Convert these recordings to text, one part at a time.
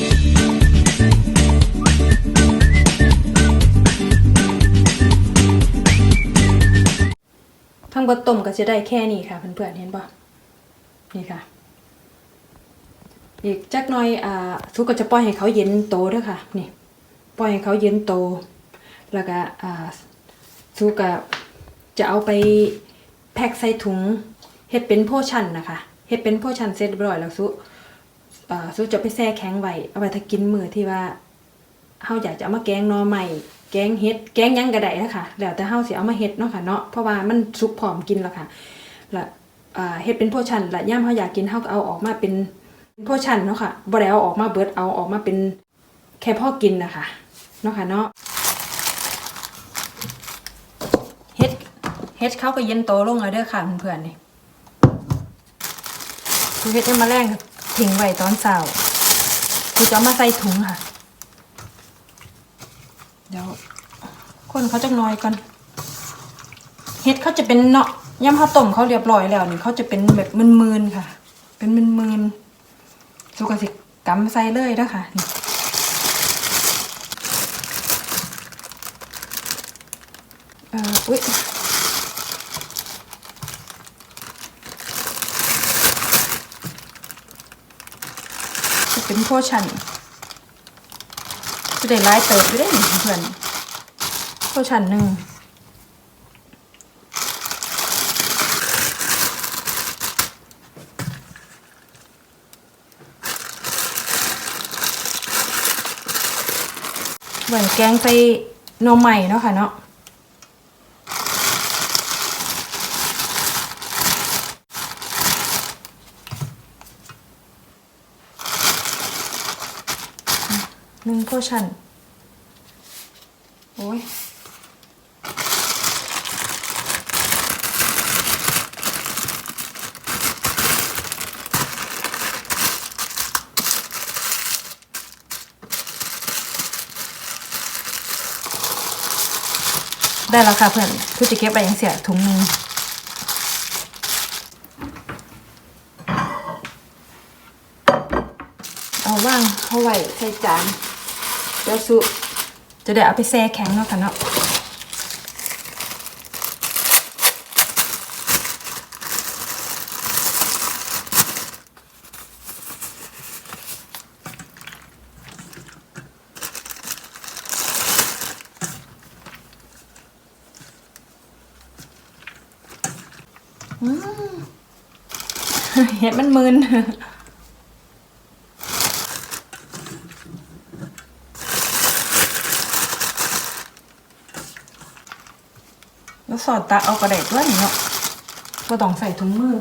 ทั้งบดต้มก็จะได้แค่นี้ค่ะเพื่อนๆเห็นปะนี่ค่ะ อีกจักหน่อยอ่าสุกก็จะปล่อยให้เขาเย็นโตด้วยค่ะ นี่ปล่อยให้เขาเย็นโต แล้วก็อ่าสุกก็จะเอาไปแพ็คใส่ถุงเฮ็ดเป็นโพชั่นนะคะเฮ็ดเป็นโพชั่นเสร็จเรียบร้อยแล้วสุ สุจะไปแช่แข็งไว้เอาไว้ถ้ากินมือที่ว่าเฮาอยากจะเอามาแกงนอใหม่แกงเฮ็ด แกงยังก็ได้นะคะแล้วแต่เฮาสิเอามาเฮ็ดเนาะค่ะเนาะเพราะว่ามันสุกพร้อมกินแล้วค่ะแล้วอ่าเฮ็ดเป็นโพชันแล้วย่ามเฮาอยากกินเฮาก็เอาออกมาเป็นโพชันเนาะค่ะบ่ได้เอาออกมาเบิดเอาออกมาเป็นแค่พอกินนะคะเนาะค่ะเนาะเฮ็ดเฮ็ดเขาก็เย็นโตลงแล้วเด้อค่ะเพื่อนๆนี่คือเฮ็ดให้มาแรง ทิ้งไว้ตอนเช้าคือจะเอามาใส่ถุงค่ะ เดี๋ยวคนเขาจะน้อยก่อนเฮ็ดเขาจะเป็นเนาะย่ำข้าวต้มเขาเรียบร้อยแล้วนี่เขาจะเป็นแบบมึนๆค่ะ เป็นมึนๆสุกสิกำใส่เลยเด้อค่ะนี่เอออุ้ย เป็นโพชั่นจะได้ไล่เติบไปได้หนึ่งเพื่อนโพชั่นหนึ่งเหมือนแกงไปนมใหม่เนาะค่ะเนาะ หนึ่งโพชั่นโอ้ยได้แล้วค่ะเพื่อนคือจะเก็บไปยังเสียถุงหนึ่งเอาว่างเข้าไว้ใส่จาน เดี๋ยวสุจะได้เอาไปแช่แข็งเนาะค่ะเนาะเห็ดมันมึน แล้ว สอดตาเอากระเด็ดด้วยเนาะก็ต้องใส่ถุงมือ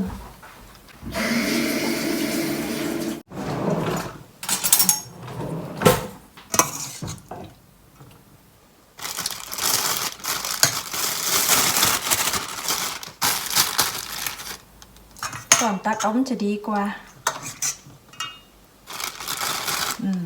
ก่อนตักเอามันจะดีกว่า อืม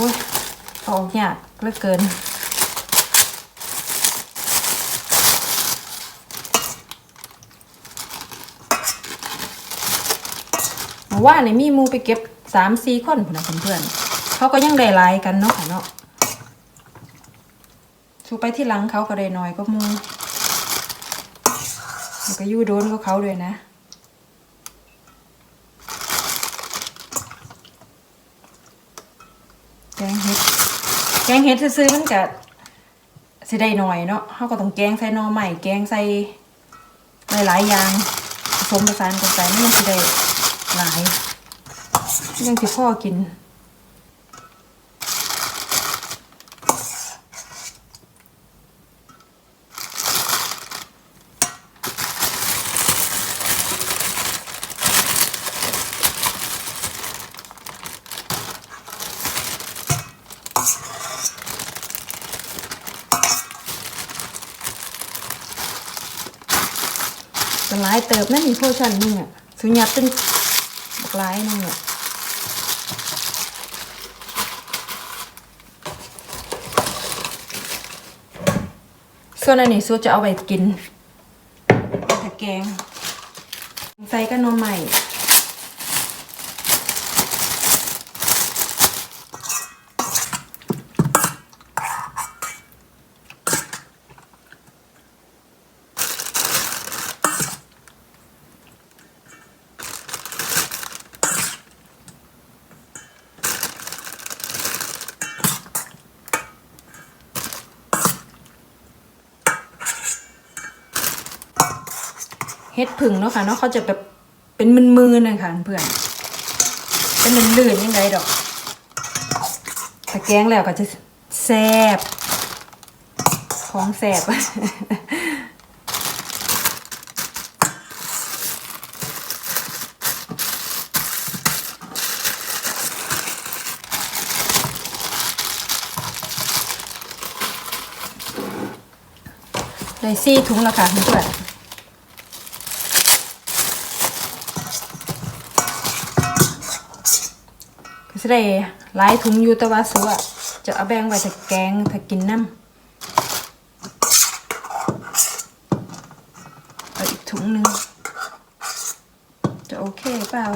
อ้ยออกยากเหลือเกิน ว่าในมีมูไปเก็บสามสี่คนนนะเพื่อนๆเขาก็ยังได้ลายกันเนาะค่ะเนาะชูไปที่หลังเขาก็ได้น้อยก็มูแล้วก็ยู่โดนก็เขาด้วยนะ แกงเห็ด แกงเห็ดซื้อๆมันก็สิได้หน่อยเนาะเขาก็ต้องแกงใส่นอใหม่แกงใส่หลายๆอย่างผสมผสานกันไปมันยังสิได้หลายยังสิพ่อกิน เติบนั่นนี่โพชั่นนึงอะสุญญาเป็นบักหลายนึงอะส่วนอันนี้ซูจะเอาไปกินตะแกงใส่กระนมใหม่ ฮ็ดผึ่งเนาะค่ะเนาะเขาจะแบบเป็นมือๆน่ะค่ะเพื่อนเป็นมันลื่นยังไงดอกตะแกงแล้วก็จะแซบของแซบได้ซี่ถุงแล้วค่ะเพื่อน ก็จะได้หลายถุงอยู่แต่ว่าสัวจะเอาแบ่งไว้ถ้าแกงถ้ากินน้ำเอาอีกถุงหนึ่งจะโอเคเปล่า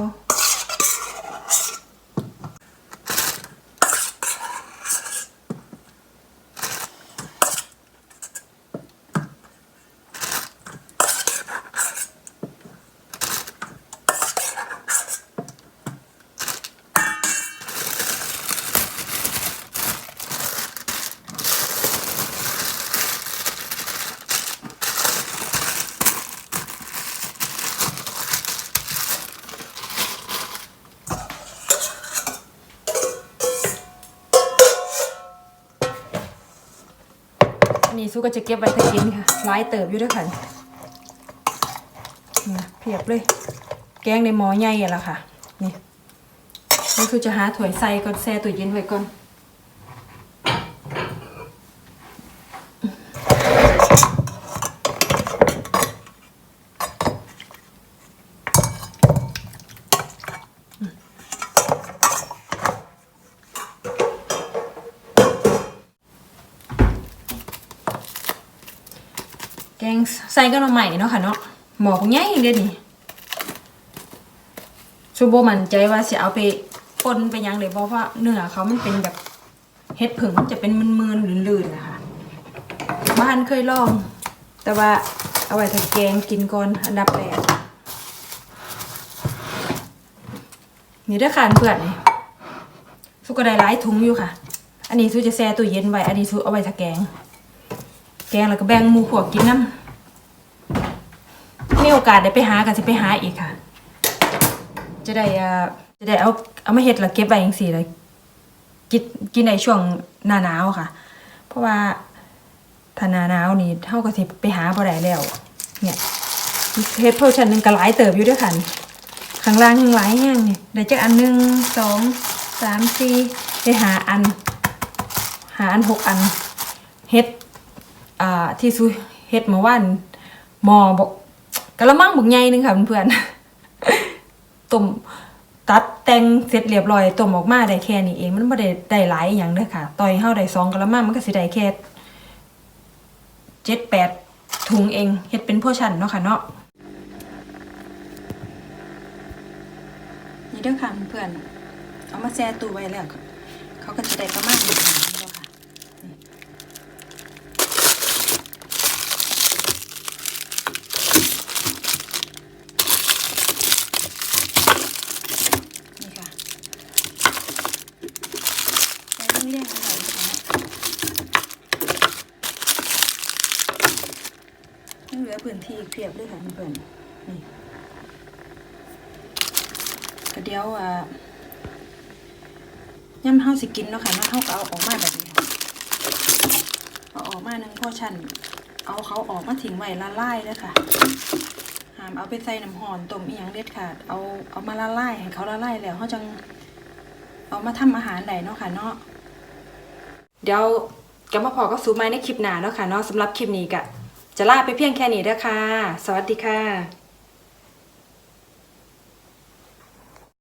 อันนี้ซูก็จะเก็บไว้ถ้ากินค่ะหลายเติบอยู่ด้วยค่ะนี่เพียบเลย แกงในหม้อใหญ่แล้วค่ะ นี่นี่คือจะหาถ้วยใส่ก่อนแช่ตู้เย็นไว้ก่อน งใส่ก็น้ำใหม่เนาะค่ะเนาะหมอกง่ายเดียนี่ชูโบมั่นใจว่าสิเอาไปปนไปยังเลยเพราะว่าเนื้อเขามันเป็นแบบเห็ดผึ่งมันจะเป็นมืนๆลื่นๆนะคะบ้านเคยลอง แต่ว่าเอาไว้ถ้าแกงกินก่อนอันดับแรกนี่เด้อค่ะเพื่อนนี่สุกได้หลายถุงอยู่ค่ะ อันนี้สุจะแช่ตู้เย็นไว้ อันนี้สุเอาไว้ถ้าแกง แกงแล้วก็แบ่งหมูพวกกินน้ำ โอกาสได้ไปหากันจะไปหาอีกค่ะ จะได้อ่าจะได้เอาเอามาเฮ็ดแล้วเก็บไว้จังซี่เลยกินกินในช่วงหน้าหนาวค่ะ เพราะว่าถ้าหน้าหนาวนี่เฮาก็สิไปหาบ่ได้แล้ว เนี่ยเฮ็ดโพชั่นหนึงก็หลายเติบอยู่ด้วยค่ะนี่ข้างล่างข้างหลายแห้งนี่ได้จักอันหนึ่งสองสามสี่ได้หาอัน หาอันหกอันเฮ็ดอ่าที่ซูเฮ็ดเมื่อวานมอบอ กกะละมังบักใหญ่หนึงค่ะเพื่อนๆต้มตัดแต่งเสร็จเรียบร้อยต้มออกมาได้แค่นี้เองมันบ่ได้ได้หลายอย่างเด้อค่ะต่อยเฮาได้สองกะละมังมันก็สิได้แค่เจ็ดแปดถุงเองเฮ็ดเป็นพวกชั้นเนาะค่ะเนาะนี่เด้อค่ะเพื่อนเอามาแช่ตู้ไว้แล้วเขาก็จะได้ประมาณนี้ค่ะเนาะค่ะ นี่ค่ะใช้เรื่องๆหน่อยนะคะ ยังเหลือพื้นที่อีกเพียบเลยค่ะเพื่อนๆนี่ก็เดี๋ยวอ่าย่ำเฮาสิกินเนาะค่ะเนาะเฮาก็เอาออกมาแบบนี้เอาออกมาหนึ่งพ่อชันเอาเขาออกมาทิ้งไว้ละลายเลยค่ะหามเอาไปใส่น้ำหอนต้มอีหยังเด็ดขาดเอาเอามาละลายให้เขาละลายแล้วเขาจังเอามาทำอาหารได้เนาะค่ะเนาะเดี๋ยวกับมาพอก็ซูมไม้ในคลิปหน้าเนาะค่ะเนาะสำหรับคลิปนี้กะ จะลาไปเพียงแค่นี้เด้อค่ะ สวัสดีค่ะ